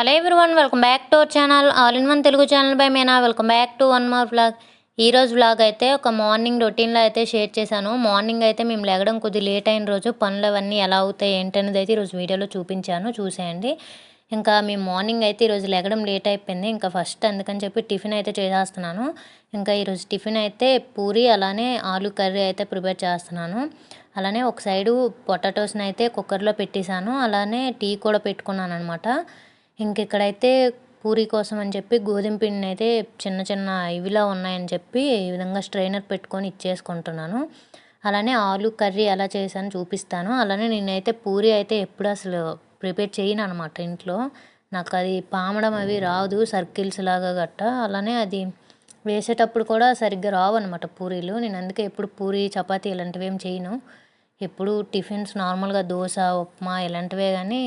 Hello one welcome back to our channel all in one Telugu channel by Meena. Welcome back to one more vlog. ఈరోజు vlog అయితే ఒక morning రొటీన్లో అయితే share చేశాను. Morning అయితే మేము లెగడం కొద్ది లేట్ అయిన రోజు పనులు అవన్నీ ఎలా అవుతాయి ఏంటనేది అయితే ఈరోజు వీడియోలో చూపించాను. చూసేయండి. ఇంకా మేము మార్నింగ్ అయితే ఈరోజు లెగడం లేట్ అయిపోయింది. ఇంకా ఫస్ట్ అందుకని చెప్పి టిఫిన్ అయితే చేసేస్తున్నాను. ఇంకా ఈరోజు టిఫిన్ అయితే పూరి అలానే ఆలు కర్రీ అయితే ప్రిపేర్ చేస్తున్నాను. అలానే ఒక సైడు పొటాటోస్ని అయితే కుక్కర్లో పెట్టేశాను. అలానే టీ కూడా పెట్టుకున్నాను అనమాట ఇంక ఇక్కడైతే పూరి కోసం అని చెప్పి గోధుమ పిండిని అయితే చిన్న చిన్న ఇవిలా ఉన్నాయని చెప్పి ఈ విధంగా స్ట్రైనర్ పెట్టుకొని ఇచ్చేసుకుంటున్నాను. అలానే ఆలు కర్రీ ఎలా చేశాను చూపిస్తాను. అలానే నేనైతే పూరి అయితే ఎప్పుడు అసలు ప్రిపేర్ చేయను అనమాట ఇంట్లో. నాకు అది పామడం అవి రాదు సర్కిల్స్ లాగా గట్ట. అలానే అది వేసేటప్పుడు కూడా సరిగ్గా రావు అనమాట పూరీలు. నేను అందుకే ఎప్పుడు పూరి చపాతి ఇలాంటివి ఏం చేయను. ఎప్పుడు టిఫిన్స్ నార్మల్గా దోశ ఉప్మా ఇలాంటివే కానీ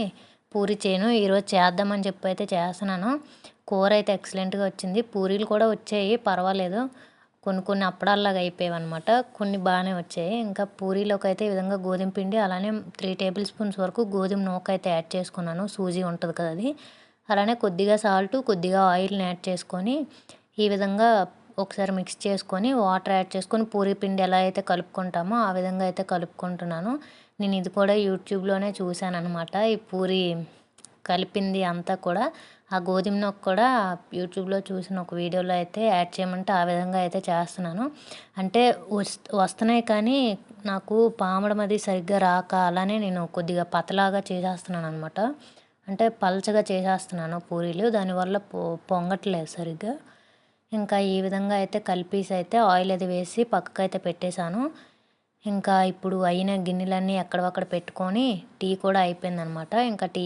పూరి చేయను ఈరోజు చేద్దామని చెప్పి అయితే చేస్తున్నాను. కూర అయితే ఎక్సలెంట్గా వచ్చింది. పూరీలు కూడా వచ్చాయి పర్వాలేదు. కొన్ని కొన్ని అప్పడాల్లాగా అయిపోయాయి అనమాట కొన్ని బాగానే వచ్చాయి. ఇంకా పూరీలోకి అయితే ఈ విధంగా గోధుమ పిండి అలానే త్రీ టేబుల్ స్పూన్స్ వరకు గోధుమ నూక అయితే యాడ్ చేసుకున్నాను. సూజీ ఉంటుంది కదా అది. అలానే కొద్దిగా సాల్ట్ కొద్దిగా ఆయిల్ని యాడ్ చేసుకొని ఈ విధంగా ఒకసారి మిక్స్ చేసుకొని వాటర్ యాడ్ చేసుకొని పూరి పిండి ఎలా అయితే కలుపుకుంటామో ఆ విధంగా అయితే కలుపుకుంటున్నాను. నేను ఇది కూడా యూట్యూబ్లోనే చూశాను అనమాట ఈ పూరి కలిపింది అంతా కూడా ఆ గోధుమ నొక్క కూడా యూట్యూబ్లో చూసిన ఒక వీడియోలో అయితే యాడ్ చేయమంటే ఆ విధంగా అయితే చేస్తున్నాను. అంటే వస్తున్నాయి కానీ నాకు పామడం అది సరిగ్గా రాక అలానే నేను కొద్దిగా పతలాగా చేసేస్తున్నాను అనమాట అంటే పలచగా చేసేస్తున్నాను పూరీలు. దానివల్ల పొ పొంగట్లేదు సరిగ్గా. ఇంకా ఈ విధంగా అయితే కలిపేసి అయితే ఆయిల్ అది వేసి పక్కకైతే పెట్టేశాను. ఇంకా ఇప్పుడు అయిన గిన్నెలన్నీ ఎక్కడవక్కడ పెట్టుకొని టీ కూడా అయిపోయిందనమాట. ఇంకా టీ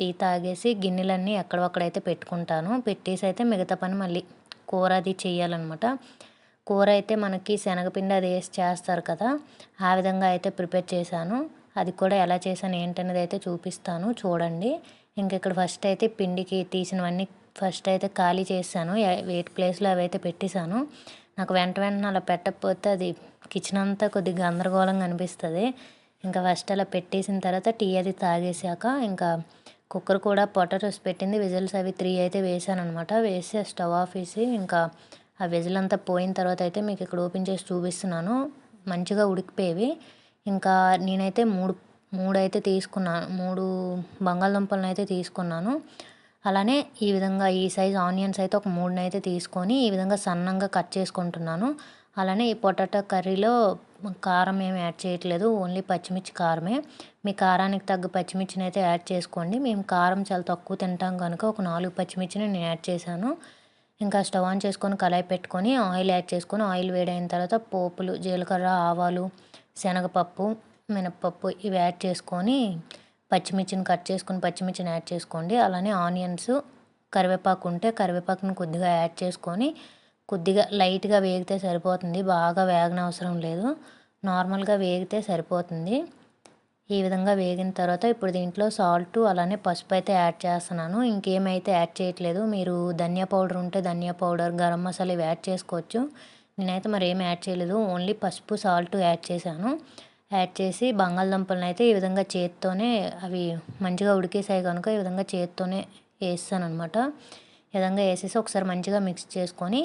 టీ తాగేసి గిన్నెలన్నీ ఎక్కడవక్కడైతే పెట్టుకుంటాను. పెట్టేసి అయితే మిగతా పని మళ్ళీ కూర అది చేయాలన్నమాట కూర అయితే మనకి శనగపిండి అది వేసి చేస్తారు కదా ఆ విధంగా అయితే ప్రిపేర్ చేశాను. అది కూడా ఎలా చేశాను ఏంటనేది అయితే చూపిస్తాను చూడండి. ఇంక ఇక్కడ ఫస్ట్ అయితే పిండికి తీసినవన్నీ ఫస్ట్ అయితే ఖాళీ చేశాను. వెయిట్ ప్లేస్లో అవి అయితే పెట్టేశాను. నాకు వెంట వెంటనే అలా పెట్టకపోతే అది కిచెన్ అంతా కొద్దిగా గందరగోళంగా అనిపిస్తుంది. ఇంకా ఫస్ట్ అలా పెట్టేసిన తర్వాత టీ అది తాగేసాక ఇంకా కుక్కర్ కూడా పొటాటోస్ పెట్టింది. విజిల్స్ అవి త్రీ అయితే వేసాను అనమాట వేసి స్టవ్ ఆఫ్ వేసి ఇంకా ఆ విజిల్ అంతా పోయిన తర్వాత అయితే మీకు ఇక్కడ ఓపెన్ చేసి చూపిస్తున్నాను. మంచిగా ఉడికిపోయేవి. ఇంకా నేనైతే మూడు మూడు అయితే తీసుకున్నాను మూడు బంగాళదుంపలను అయితే తీసుకున్నాను. అలానే ఈ విధంగా ఈ సైజ్ ఆనియన్స్ అయితే ఒక మూడునైతే తీసుకొని ఈ విధంగా సన్నంగా కట్ చేసుకుంటున్నాను. అలానే ఈ పొటాటో కర్రీలో కారం ఏమి యాడ్ చేయట్లేదు ఓన్లీ పచ్చిమిర్చి కారమే. మీ కారానికి తగ్గ పచ్చిమిర్చిని అయితే యాడ్ చేసుకోండి. మేము కారం చాలా తక్కువ తింటాం కనుక ఒక నాలుగు పచ్చిమిర్చిని నేను యాడ్ చేశాను. ఇంకా స్టవ్ ఆన్ చేసుకొని కళాయి పెట్టుకొని ఆయిల్ యాడ్ చేసుకొని ఆయిల్ వేడైన తర్వాత పోపులు జీలకర్ర ఆవాలు శనగపప్పు మినప్పప్పు ఇవి యాడ్ చేసుకొని పచ్చిమిర్చిని కట్ చేసుకొని పచ్చిమిర్చిని యాడ్ చేసుకోండి. అలానే ఆనియన్స్ కరివేపాకు ఉంటే కరివేపాకుని కొద్దిగా యాడ్ చేసుకొని కొద్దిగా లైట్గా వేగితే సరిపోతుంది. బాగా వేగనవసరం లేదు. నార్మల్గా వేగితే సరిపోతుంది. ఈ విధంగా వేగిన తర్వాత ఇప్పుడు దీంట్లో సాల్ట్ అలానే పసుపు అయితే యాడ్ చేస్తున్నాను. ఇంకేమైతే యాడ్ చేయట్లేదు మీరు ధనియా పౌడర్ ఉంటే ధనియా పౌడర్ గరం మసాలా ఇవి యాడ్ చేసుకోవచ్చు. నేనైతే మరి ఏమి యాడ్ చేయలేదు ఓన్లీ పసుపు సాల్ట్ యాడ్ చేశాను. యాడ్ చేసి బంగాళదుంపలను అయితే ఈ విధంగా చేత్తోనే అవి మంచిగా ఉడికేసాయి కనుక ఈ విధంగా చేత్తోనే వేస్తాను అనమాట ఈ విధంగా వేసేసి ఒకసారి మంచిగా మిక్స్ చేసుకొని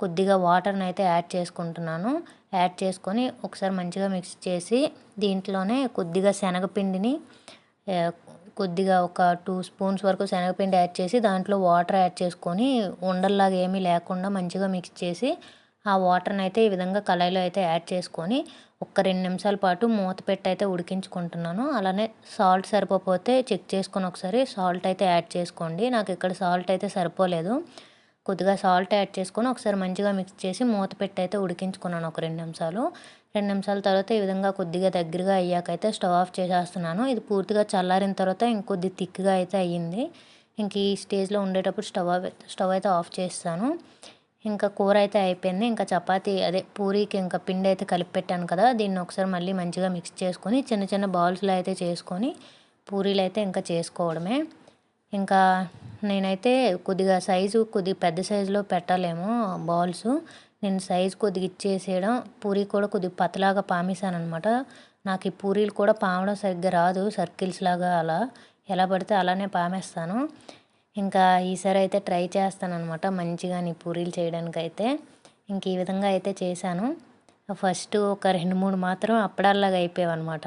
కొద్దిగా వాటర్ని అయితే యాడ్ చేసుకుంటున్నాను. యాడ్ చేసుకొని ఒకసారి మంచిగా మిక్స్ చేసి దీంట్లోనే కొద్దిగా శనగపిండిని కొద్దిగా ఒక టూ స్పూన్స్ వరకు శనగపిండి యాడ్ చేసి దాంట్లో వాటర్ యాడ్ చేసుకొని ఉండల్లాగా ఏమీ లేకుండా మంచిగా మిక్స్ చేసి ఆ వాటర్ని అయితే ఈ విధంగా కళాయిలో అయితే యాడ్ చేసుకొని ఒక్క రెండు నిమిషాల పాటు మూత పెట్టి అయితే ఉడికించుకుంటున్నాను. అలానే సాల్ట్ సరిపోతే చెక్ చేసుకొని ఒకసారి సాల్ట్ అయితే యాడ్ చేసుకోండి. నాకు ఇక్కడ సాల్ట్ అయితే సరిపోలేదు. కొద్దిగా సాల్ట్ యాడ్ చేసుకొని ఒకసారి మంచిగా మిక్స్ చేసి మూత పెట్టి అయితే ఉడికించుకున్నాను ఒక రెండు నిమిషాలు. రెండు నిమిషాల తర్వాత ఈ విధంగా కొద్దిగా దగ్గరగా అయ్యాకైతే స్టవ్ ఆఫ్ చేసేస్తున్నాను. ఇది పూర్తిగా చల్లారిన తర్వాత ఇంకొద్ది థిక్గా అయితే అయ్యింది. ఇంక ఈ స్టేజ్లో ఉండేటప్పుడు స్టవ్ స్టవ్ అయితే ఆఫ్ చేస్తాను. ఇంకా కూర అయితే అయిపోయింది. ఇంకా చపాతి అదే పూరీకి ఇంకా పిండి అయితే కలిపి పెట్టాను కదా దీన్ని ఒకసారి మళ్ళీ మంచిగా మిక్స్ చేసుకొని చిన్న చిన్న బాల్స్లో అయితే చేసుకొని పూరీలు అయితే ఇంకా చేసుకోవడమే. ఇంకా నేనైతే కొద్దిగా సైజు కొద్దిగా పెద్ద సైజులో పెట్టలేము బాల్స్ నేను సైజు కొద్దిగా ఇచ్చేసేయడం పూరీ కూడా కొద్దిగా పతలాగా పామేశాను అనమాట నాకు ఈ పూరీలు కూడా పామడం సరిగ్గా రాదు సర్కిల్స్ లాగా అలా. ఎలా పడితే అలానే పామేస్తాను. ఇంకా ఈసారి అయితే ట్రై చేస్తాను మంచిగా నీ పూరీలు చేయడానికి అయితే ఇంక ఈ విధంగా అయితే చేశాను. ఫస్ట్ ఒక రెండు మూడు మాత్రం అప్పడాల్లాగా అయిపోయావు అనమాట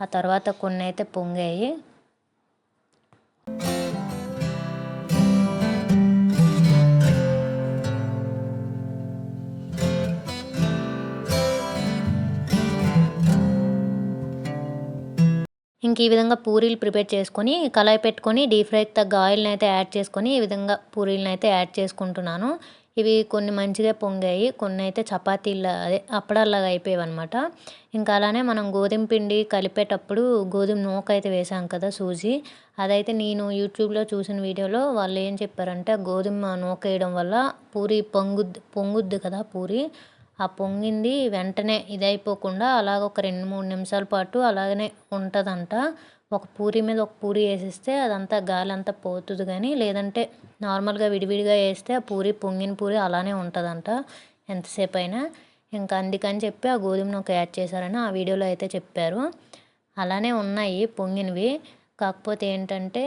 ఆ తర్వాత కొన్ని అయితే పొంగాయి. ఇంక ఈ విధంగా పూరీలు ప్రిపేర్ చేసుకొని కళాయి పెట్టుకొని డీప్ ఫ్రైకి తగ్గ ఆయిల్ని అయితే యాడ్ చేసుకొని ఈ విధంగా పూరీలను అయితే యాడ్ చేసుకుంటున్నాను. ఇవి కొన్ని మంచిగా పొంగాయి కొన్ని అయితే చపాతీల అదే అప్పడాల్లాగా అయిపోయాయి అనమాట ఇంకా అలానే మనం గోధుమ పిండి కలిపేటప్పుడు గోధుమ నూక అయితే వేసాం కదా సూజీ. అదైతే నేను యూట్యూబ్లో చూసిన వీడియోలో వాళ్ళు ఏం చెప్పారంటే గోధుమ నూక వేయడం వల్ల పూరి పొంగుద్ది పొంగుద్ది కదా పూరి. ఆ పొంగింది వెంటనే. ఇదైపోకుండా అలాగ ఒక రెండు మూడు నిమిషాల పాటు అలాగనే ఉంటుందంట. ఒక పూరి మీద ఒక పూరి వేసిస్తే అదంతా గాలి అంతా పోతుంది కానీ లేదంటే నార్మల్గా విడివిడిగా వేస్తే ఆ పూరి పొంగిన పూరి అలానే ఉంటుందంట ఎంతసేపు అయినా ఇంకా అందుకని చెప్పి ఆ గోధుమను ఒక యాడ్ చేశారని ఆ వీడియోలో అయితే చెప్పారు. అలానే ఉన్నాయి పొంగినవి. కాకపోతే ఏంటంటే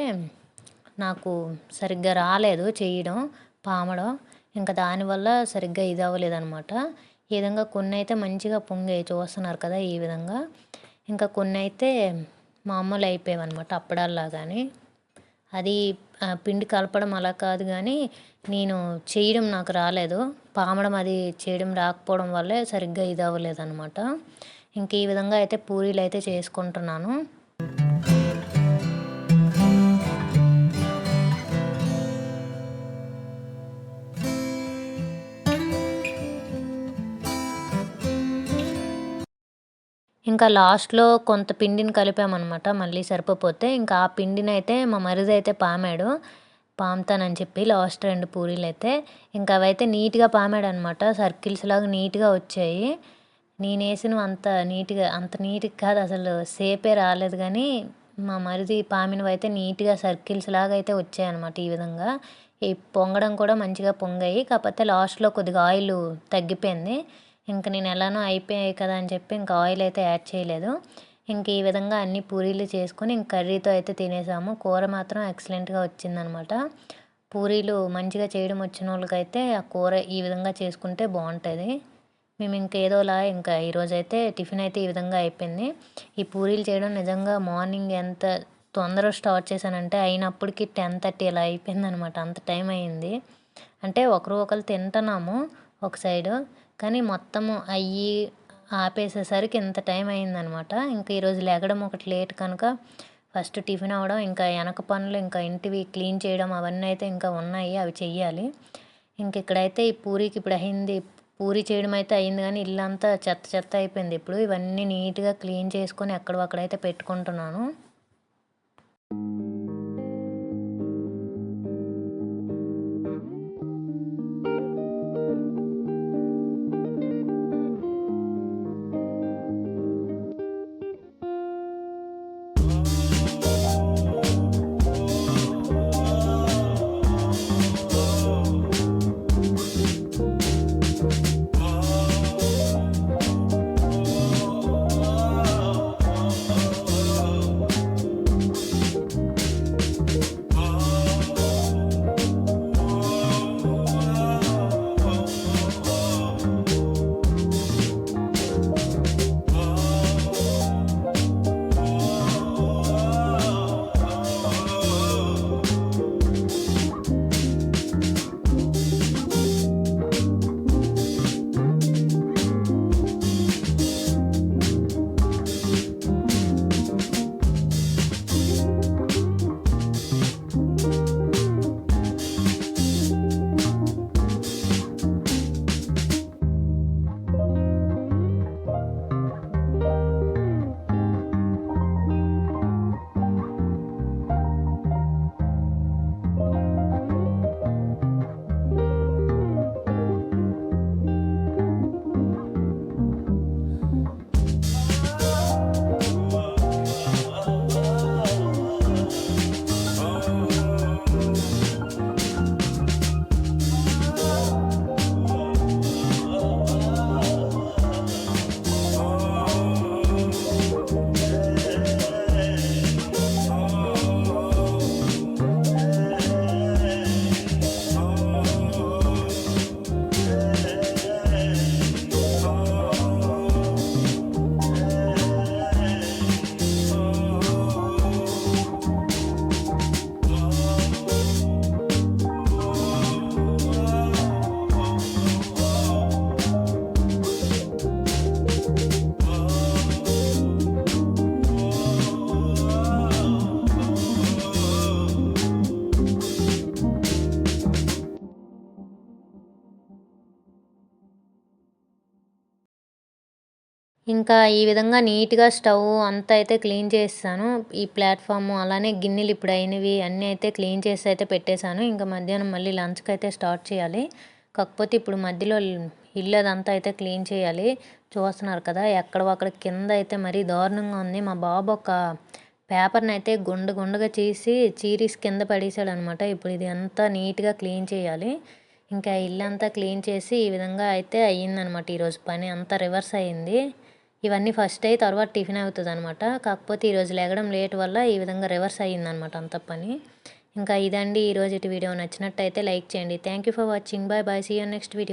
నాకు సరిగ్గా రాలేదు చేయడం పామడం. ఇంకా దానివల్ల సరిగ్గా ఇది అవ్వలేదనమాట ఈ విధంగా కొన్ని అయితే మంచిగా పొంగాయి చూస్తున్నారు కదా ఈ విధంగా. ఇంకా కొన్ని అయితే మామూలు అయిపోయాయి అనమాట అప్పడాల్లాగానే. అది పిండి కలపడం అలా కాదు కానీ నేను చేయడం నాకు రాలేదు. పామడం అది చేయడం రాకపోవడం వల్లే సరిగ్గా ఇది అవ్వలేదు అనమాట ఇంక ఈ విధంగా అయితే పూరీలు అయితే చేసుకుంటున్నాను. ఇంకా లాస్ట్లో కొంత పిండిని కలిపామన్నమాట. మళ్ళీ సరిపోతే ఇంకా ఆ పిండిని అయితే మా మరిది అయితే పామాడు. పాముతానని చెప్పి లాస్ట్ రెండు పూరీలు అయితే ఇంకా అవైతే నీట్గా పామాడు అనమాట సర్కిల్స్ లాగా నీట్గా వచ్చాయి. నేను వేసినవి అంత నీట్గా అంత నీట్గా కాదు అసలు సేపే రాలేదు కానీ మా మరిది పామినవి అయితే నీట్గా సర్కిల్స్ లాగా అయితే వచ్చాయి అనమాట ఈ విధంగా. ఈ పొంగడం కూడా మంచిగా పొంగాయి. కాకపోతే లాస్ట్లో కొద్దిగా ఆయిల్ తగ్గిపోయింది. ఇంక నేను ఎలానో అయిపోయాయి కదా అని చెప్పి ఇంకా ఆయిల్ అయితే యాడ్ చేయలేదు. ఇంక ఈ విధంగా అన్ని పూరీలు చేసుకొని ఇంక కర్రీతో అయితే తినేసాము. కూర మాత్రం ఎక్సలెంట్గా వచ్చిందనమాట. పూరీలు మంచిగా చేయడం వచ్చిన వాళ్ళకైతే ఆ కూర ఈ విధంగా చేసుకుంటే బాగుంటుంది. మేము ఇంకేదోలా ఇంకా ఈరోజు అయితే టిఫిన్ అయితే ఈ విధంగా అయిపోయింది. ఈ పూరీలు చేయడం నిజంగా మార్నింగ్ ఎంత తొందరగా స్టార్ట్ చేశానంటే అయినప్పటికీ టెన్ థర్టీ ఇలా అయిపోయిందనమాట. అంత టైం అయింది. అంటే ఒకరు ఒకరు తింటున్నాము ఒక సైడు. కానీ మొత్తము అయ్యి ఆపేసేసరికి ఇంత టైం అయిందనమాట. ఇంకా ఈరోజు లెగడం ఒకటి లేట్ కనుక ఫస్ట్ టిఫిన్ అవ్వడం ఇంకా వెనక పనులు ఇంకా ఇంటివి క్లీన్ చేయడం అవన్నీ అయితే ఇంకా ఉన్నాయి అవి చెయ్యాలి. ఇంక ఇక్కడైతే ఈ పూరికి ఇప్పుడు అయింది పూరి చేయడం అయితే అయింది కానీ ఇల్లంతా చెత్త చెత్త అయిపోయింది. ఇప్పుడు ఇవన్నీ నీట్గా క్లీన్ చేసుకొని ఎక్కడో అక్కడైతే పెట్టుకుంటున్నాను. ఇంకా ఈ విధంగా నీట్గా స్టవ్ అంతా అయితే క్లీన్ చేస్తాను. ఈ ప్లాట్ఫామ్ అలానే గిన్నెలు ఇప్పుడు అయినవి అన్నీ అయితే క్లీన్ చేసి అయితే పెట్టేశాను. ఇంకా మధ్యాహ్నం మళ్ళీ లంచ్కి అయితే స్టార్ట్ చేయాలి. కాకపోతే ఇప్పుడు మధ్యలో ఇల్లు అదంతా అయితే క్లీన్ చేయాలి. చూస్తున్నారు కదా ఎక్కడ అక్కడ కింద అయితే మరీ దారుణంగా ఉంది. మా బాబు ఒక పేపర్ని అయితే గుండు గుండుగా చేసి చీరీస్ కింద పడేసాడు అనమాట ఇప్పుడు ఇది అంతా నీట్గా క్లీన్ చేయాలి. ఇంకా ఇల్లంతా క్లీన్ చేసి ఈ విధంగా అయితే అయ్యిందనమాట ఈరోజు పని. అంతా రివర్స్ అయ్యింది. ఇవన్నీ ఫస్ట్ అయ్యి తర్వాత టిఫిన్ అవుతుంది అనమాట కాకపోతే ఈరోజు లేగడం లేట్ వల్ల ఈ విధంగా రివర్స్ అయ్యిందనమాట అంత పని. ఇంకా ఇదండి. ఈరోజు వీడియో నచ్చినట్టయితే లైక్ చేయండి. Thank you for watching bye bye see you next video